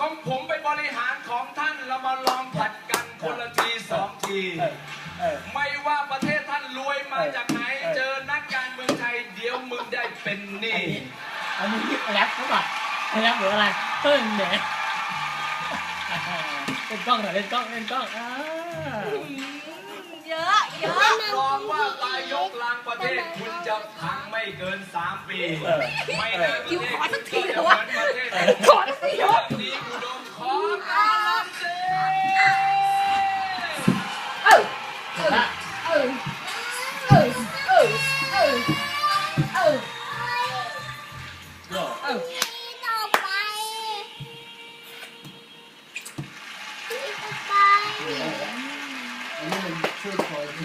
ของผมไปบริหารของท่านเรามาลองผัดกันคนละทีสองทีเออเออไม่ว่าประเทศท่านรวยมาจากไหนเออเจอนักการเมืองไทยเดี๋ยวมึงได้เป็นหอันี้นนี้อันนี้แรปเขาก่อนแรปหรืออะไรเต้นเด็กเล่นกล้องหน่อยเล่นกล้องเล่นกล้องอ่าเยอะเยอะรับรองว่าตายยกลางประเทศคุณจะพังไม่เกิน3ปีเออไม่ได้ประเทศ Yeah. And then a third part.